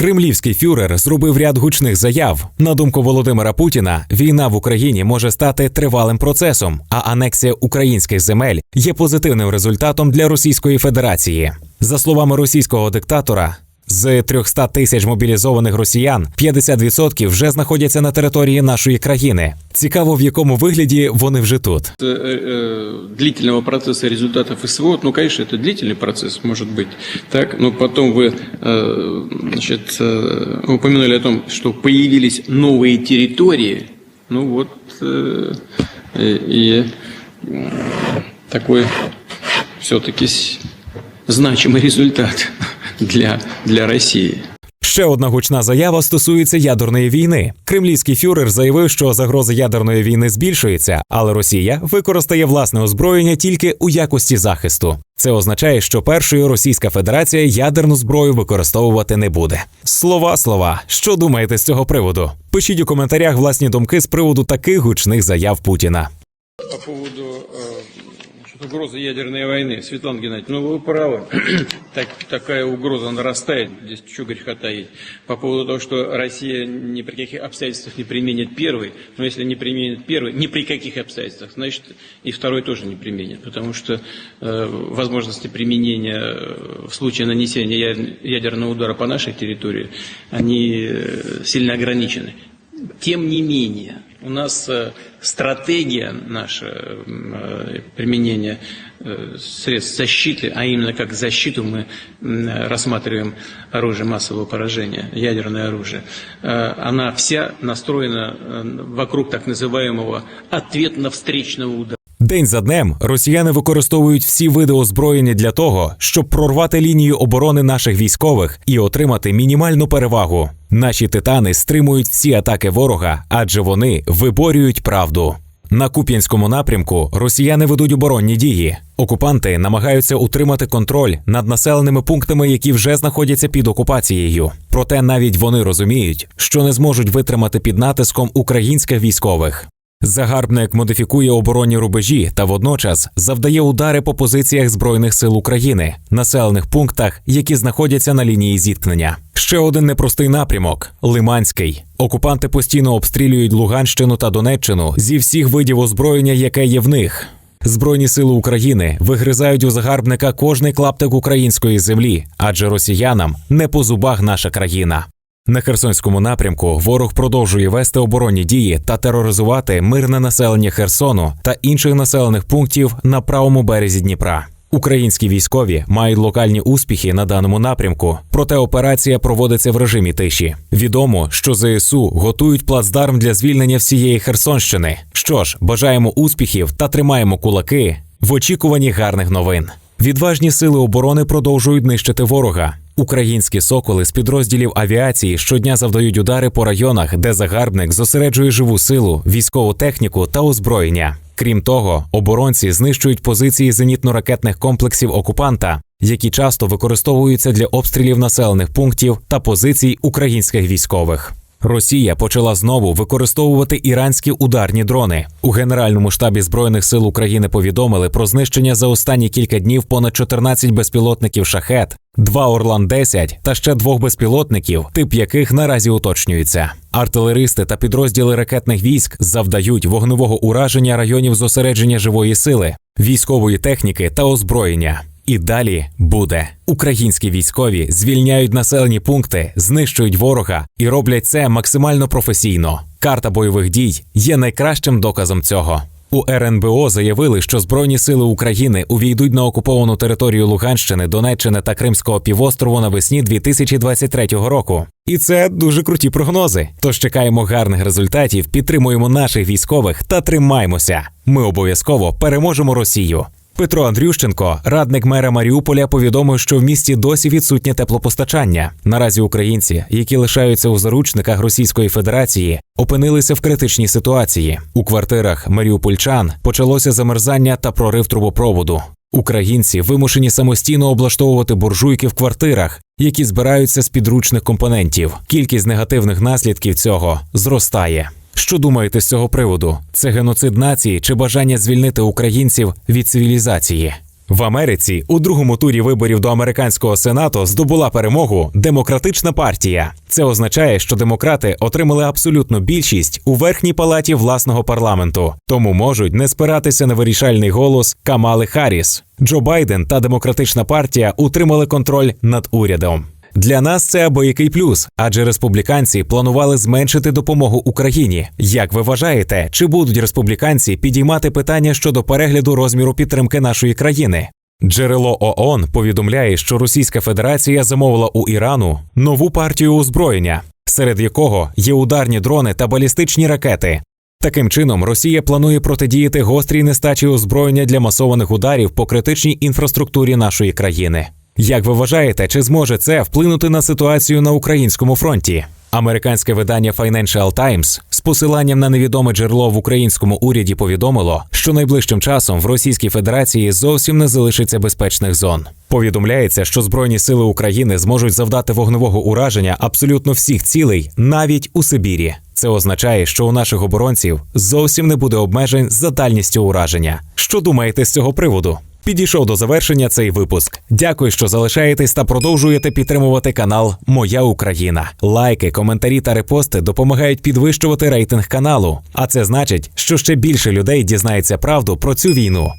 Кремлівський фюрер зробив ряд гучних заяв. На думку Володимира Путіна, війна в Україні може стати тривалим процесом, а анексія українських земель є позитивним результатом для Російської Федерації. За словами російського диктатора. З 300 тисяч мобілізованих росіян 50% вже знаходяться на території нашої країни. Цікаво, в якому вигляді вони вже тут. Э, э, длительного процесса результатов СВО, ну, конечно, это длительный процесс, может быть, так, но потом вы, э, значит, э, упомянули о том, что появились новые территории, ну вот, э, и э, такой все-таки значимый результат для, для России. Ще одна гучна заява стосується ядерної війни. Кремлівський фюрер заявив, що загроза ядерної війни збільшується, але Росія використає власне озброєння тільки у якості захисту. Це означає, що першою Російська Федерація ядерну зброю використовувати не буде. Слова, слова. Що думаєте з цього приводу? Пишіть у коментарях власні думки з приводу таких гучних заяв Путіна. По поводу угрозы ядерной войны, Светлана Геннадьевна, ну вы правы, так, такая угроза нарастает, здесь что греха таить. По поводу того, что Россия ни при каких обстоятельствах не применит первый, но если не применит первый, ни при каких обстоятельствах, значит и второй тоже не применит, потому что э, возможности применения э, в случае нанесения ядерного удара по нашей территории, они э, сильно ограничены. Тем не менее, у нас э, стратегия наша э, применения э, средств защиты, а именно как защиту мы рассматриваем оружие массового поражения, ядерное оружие, она вся настроена вокруг так называемого ответно-встречного удара. День за днем росіяни використовують всі види озброєння для того, щоб прорвати лінію оборони наших військових і отримати мінімальну перевагу. Наші титани стримують всі атаки ворога, адже вони виборюють правду. На Куп'янському напрямку росіяни ведуть оборонні дії. Окупанти намагаються утримати контроль над населеними пунктами, які вже знаходяться під окупацією. Проте навіть вони розуміють, що не зможуть витримати під натиском українських військових. Загарбник модифікує оборонні рубежі та водночас завдає удари по позиціях збройних сил України, населених пунктах, які знаходяться на лінії зіткнення. Ще один непростий напрямок Лиманський. Окупанти постійно обстрілюють Луганщину та Донеччину зі всіх видів озброєння, яке є в них. Збройні сили України вигризають у загарбника кожний клаптик української землі, адже росіянам не по зубах наша країна. На Херсонському напрямку ворог продовжує вести оборонні дії та тероризувати мирне населення Херсону та інших населених пунктів на правому березі Дніпра. Українські військові мають локальні успіхи на даному напрямку, проте операція проводиться в режимі тиші. Відомо, що ЗСУ готують плацдарм для звільнення всієї Херсонщини. Що ж, бажаємо успіхів та тримаємо кулаки в очікуванні гарних новин. Відважні сили оборони продовжують нищити ворога. Українські соколи з підрозділів авіації щодня завдають удари по районах, де загарбник зосереджує живу силу, військову техніку та озброєння. Крім того, оборонці знищують позиції зенітно-ракетних комплексів окупанта, які часто використовуються для обстрілів населених пунктів та позицій українських військових. Росія почала знову використовувати іранські ударні дрони. У Генеральному штабі збройних сил України повідомили про знищення за останні кілька днів понад 14 безпілотників шахет, два Орлан 10 та ще двох безпілотників, тип яких наразі уточнюється. Артилеристи та підрозділи ракетних військ завдають вогневого ураження районів зосередження живої сили, військової техніки та озброєння. І далі буде. Українські військові звільняють населені пункти, знищують ворога і роблять це максимально професійно. Карта бойових дій є найкращим доказом цього. У РНБО заявили, що Збройні сили України увійдуть на окуповану територію Луганщини, Донеччини та Кримського півострову навесні 2023 року. І це дуже круті прогнози. Тож чекаємо гарних результатів, підтримуємо наших військових та тримаймося. Ми обов'язково переможемо Росію. Петро Андрющенко, радник мера Маріуполя, повідомив, що в місті досі відсутнє теплопостачання. Наразі українці, які лишаються у заручниках Російської Федерації, опинилися в критичній ситуації. У квартирах маріупольчан почалося замерзання та прорив трубопроводу. Українці вимушені самостійно облаштовувати буржуйки в квартирах, які збираються з підручних компонентів. Кількість негативних наслідків цього зростає. Що думаєте з цього приводу? Це геноцид нації чи бажання звільнити українців від цивілізації? В Америці у другому турі виборів до американського сенату здобула перемогу демократична партія. Це означає, що демократи отримали абсолютну більшість у верхній палаті власного парламенту, тому можуть не спиратися на вирішальний голос Камали Харріс. Джо Байден та демократична партія утримали контроль над урядом. Для нас це або який плюс, адже республіканці планували зменшити допомогу Україні. Як ви вважаєте, чи будуть республіканці підіймати питання щодо перегляду розміру підтримки нашої країни? Джерело ООН повідомляє, що Російська Федерація замовила у Ірану нову партію озброєння, серед якого є ударні дрони та балістичні ракети. Таким чином, Росія планує протидіяти гострій нестачі озброєння для масованих ударів по критичній інфраструктурі нашої країни. Як ви вважаєте, чи зможе це вплинути на ситуацію на українському фронті? Американське видання Financial Times з посиланням на невідоме джерело в українському уряді повідомило, що найближчим часом в Російській Федерації зовсім не залишиться безпечних зон. Повідомляється, що Збройні сили України зможуть завдати вогневого ураження абсолютно всіх цілей, навіть у Сибірі. Це означає, що у наших оборонців зовсім не буде обмежень за дальністю ураження. Що думаєте з цього приводу? Підійшов до завершення цей випуск. Дякую, що залишаєтесь та продовжуєте підтримувати канал Моя Україна. Лайки, коментарі та репости допомагають підвищувати рейтинг каналу. А це значить, що ще більше людей дізнається правду про цю війну.